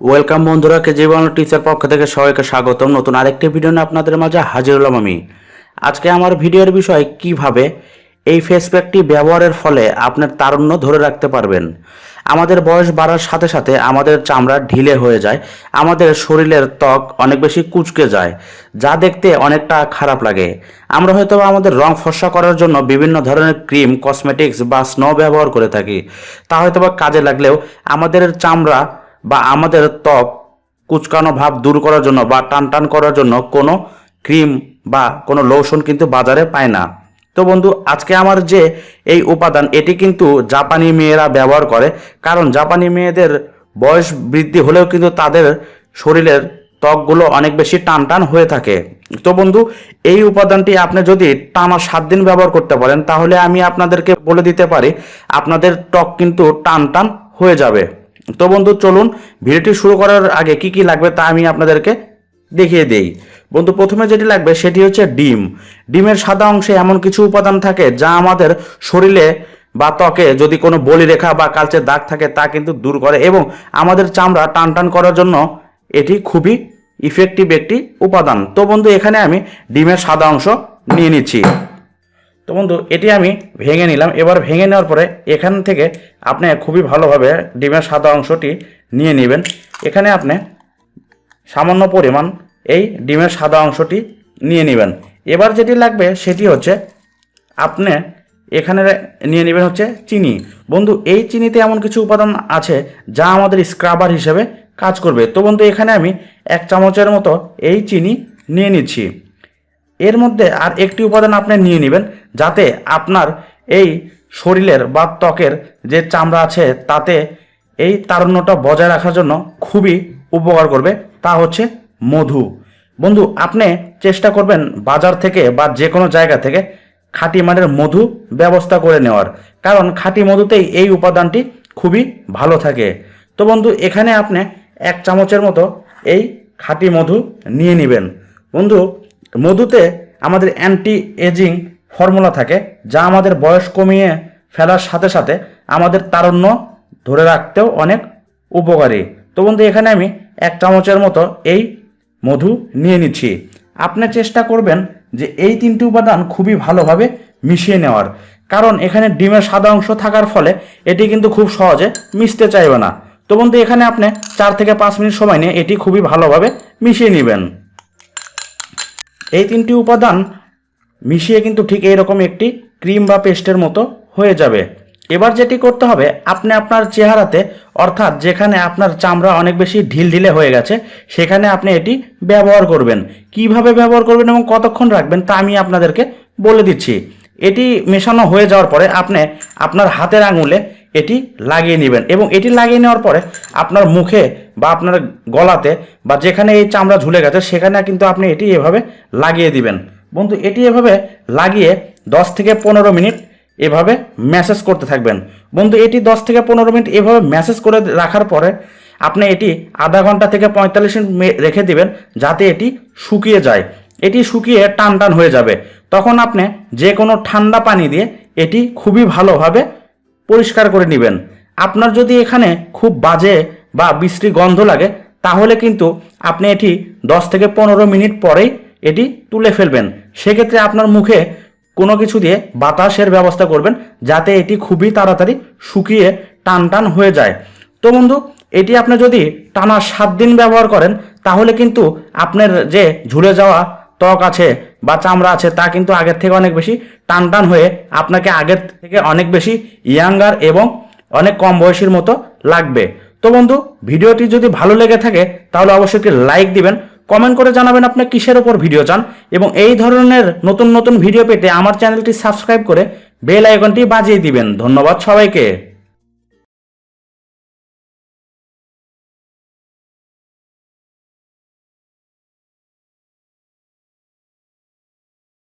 Welcome বন্ধুরা, KG Bangla teacher পক্ষ থেকে সবাইকে স্বাগতম। নতুন আরেকটি ভিডিও নিয়ে আপনাদের মাঝে হাজির হলাম আমি। আজকে আমার ভিডিওর বিষয়, কীভাবে এই ফেস প্যাকটি ব্যবহারের ফলে আপনার তারুণ্য ধরে রাখতে পারবেন। আমাদের বয়স বাড়ার সাথে সাথে আমাদের চামড়া ঢিলে হয়ে যায়, আমাদের শরীরের ত্বক অনেক বেশি কুচকে যায়, যা দেখতে অনেকটা খারাপ লাগে। আমরা হয়তো আমাদের রং ফর্সা করার জন্য বিভিন্ন ধরনের ক্রিম কসমেটিক্স বা স্নো ব্যবহার করে থাকি। তা হয়তো বা কাজে লাগলেও আমাদের চামড়া বা আমাদের ত্বক কুচকানো ভাব দূর করার জন্য বা টান টান করার জন্য কোনো ক্রিম বা কোনো লোশন কিন্তু বাজারে পায় না। তো বন্ধু, আজকে আমার যে এই উপাদান, এটি কিন্তু জাপানি মেয়েরা ব্যবহার করে। কারণ জাপানি মেয়েদের বয়স বৃদ্ধি হলেও কিন্তু তাদের শরীরের ত্বকগুলো অনেক বেশি টান টান হয়ে থাকে। তো বন্ধু, এই উপাদানটি আপনি যদি টানা সাত দিন ব্যবহার করতে পারেন, তাহলে আমি আপনাদেরকে বলে দিতে পারি, আপনাদের ত্বক কিন্তু টান টান হয়ে যাবে। তো বন্ধু, চলুন ভিডিওটি শুরু করার আগে কি কি লাগবে তা আমি আপনাদেরকে দেখিয়ে দেই। বন্ধু, প্রথমে যেটি লাগবে সেটি হচ্ছে ডিম। ডিমের সাদা অংশে এমন কিছু উপাদান থাকে যা আমাদের শরীরে বা ত্বকে যদি কোনো বলিরেখা বা কালচে দাগ থাকে তা কিন্তু দূর করে এবং আমাদের চামড়া টান টান করার জন্য এটি খুবই ইফেক্টিভ একটি উপাদান। তো বন্ধু, এখানে আমি ডিমের সাদা অংশ নিয়ে নিচ্ছি। তো বন্ধু, এটি আমি ভেঙে নিলাম। এবার ভেঙে নেওয়ার পরে এখান থেকে আপনি খুবই ভালোভাবে ডিমের সাদা অংশটি নিয়ে নেবেন। এখানে আপনি সামান্য পরিমাণ এই ডিমের সাদা অংশটি নিয়ে নেবেন। এবার যেটি লাগবে সেটি হচ্ছে আপনি এখানে নিয়ে নেবেন হচ্ছে চিনি। বন্ধু, এই চিনিতে এমন কিছু উপাদান আছে যা আমাদের স্ক্রাবার হিসেবে কাজ করবে। তো বন্ধু, এখানে আমি এক চামচের মতো এই চিনি নিয়ে নিচ্ছি। এর মধ্যে আর একটি উপাদান আপনি নিয়ে নেবেন যাতে আপনার এই শরীরের বা ত্বকের যে চামড়া আছে তাতে এই তারুণ্যটা বজায় রাখার জন্য খুবই উপকার করবে। তা হচ্ছে মধু। বন্ধু, আপনি চেষ্টা করবেন বাজার থেকে বা যে কোনো জায়গা থেকে খাঁটি মানের মধু ব্যবস্থা করে নেওয়ার। কারণ খাঁটি মধুতেই এই উপাদানটি খুবই ভালো থাকে। তো বন্ধু, এখানে আপনি এক চামচের মতো এই খাঁটি মধু নিয়ে নেবেন। বন্ধু মধুতে আমাদের অ্যান্টি এজিং ফর্মুলা থাকে, যা আমাদের বয়স কমিয়ে ফেলার সাথে সাথে আমাদের তারুণ্য ধরে রাখতেও অনেক উপকারী। তো বন্ধু, এখানে আমি এক চামচের মতো এই মধু নিয়ে নিচ্ছি। আপনি চেষ্টা করবেন যে এই তিনটি উপাদান খুবই ভালোভাবে মিশিয়ে নেওয়ার। কারণ এখানে ডিমের সাদা অংশ থাকার ফলে এটি কিন্তু খুব সহজে মিশতে চাইবে না। তো বন্ধু, এখানে আপনি চার থেকে পাঁচ মিনিট সময় নিয়ে এটি খুবই ভালোভাবে মিশিয়ে নেবেন। এই তিনটি উপাদান মিশিয়ে কিন্তু ঠিক এইরকম একটি ক্রিম বা পেস্টের মতো হয়ে যাবে। এবার যেটি করতে হবে, আপনি আপনার চেহারাতে, অর্থাৎ যেখানে আপনার চামড়া অনেক বেশি ঢিলঢিলে হয়ে গেছে, সেখানে আপনি এটি ব্যবহার করবেন। কীভাবে ব্যবহার করবেন এবং কতক্ষণ রাখবেন তা আমি আপনাদেরকে বলে দিচ্ছি। এটি মেশানো হয়ে যাওয়ার পরে আপনি আপনার হাতের আঙুলে এটি লাগিয়ে নেবেন। এবং এটি লাগিয়ে নেওয়ার পরে আপনার মুখে বা আপনার গলাতে বা যেখানে এই চামড়া ঝুলে গেছে, সেখানে কিন্তু আপনি এটি এভাবে লাগিয়ে দিবেন। বন্ধু, এটি এভাবে লাগিয়ে দশ থেকে পনেরো মিনিট এভাবে ম্যাসেজ করতে থাকবেন। বন্ধু, এটি দশ থেকে পনেরো মিনিট এভাবে ম্যাসেজ করে রাখার পরে আপনি এটি আধা ঘণ্টা থেকে পঁয়তাল্লিশ মিনিট রেখে দিবেন যাতে এটি শুকিয়ে যায়। এটি শুকিয়ে টান টান হয়ে যাবে। তখন আপনি যে কোনো ঠান্ডা পানি দিয়ে এটি খুবই ভালোভাবে পরিষ্কার করে নেবেন। আপনার যদি এখানে খুব বাজে বা বিশ্রী গন্ধ লাগে, তাহলে কিন্তু আপনি এটি দশ থেকে পনেরো মিনিট পরেই এটি তুলে ফেলবেন। সেক্ষেত্রে আপনার মুখে কোনো কিছু দিয়ে বাতাসের ব্যবস্থা করবেন, যাতে এটি খুবই তাড়াতাড়ি শুকিয়ে টান টান হয়ে যায়। তো বন্ধু, এটি আপনি যদি টানা সাত দিন ব্যবহার করেন, তাহলে কিন্তু আপনার যে ঝুলে যাওয়া ত্বক আছে বা চামড়া আছে, তা কিন্তু আগের থেকে অনেক বেশি টান টান হয়ে আপনাকে আগের থেকে অনেক বেশি ইয়াঙ্গার এবং অনেক কম বয়সীর মতো লাগবে। তো বন্ধু, ভিডিওটি যদি ভালো লেগে থাকে, তাহলে অবশ্যই একটি লাইক দিবেন কমেন্ট করে জানাবেন আপনি কিসের ওপর ভিডিও চান, এবং এই ধরনের নতুন নতুন ভিডিও পেতে আমার চ্যানেলটি সাবস্ক্রাইব করে বেল আইকনটি বাজিয়ে দিবেন। ধন্যবাদ সবাইকে।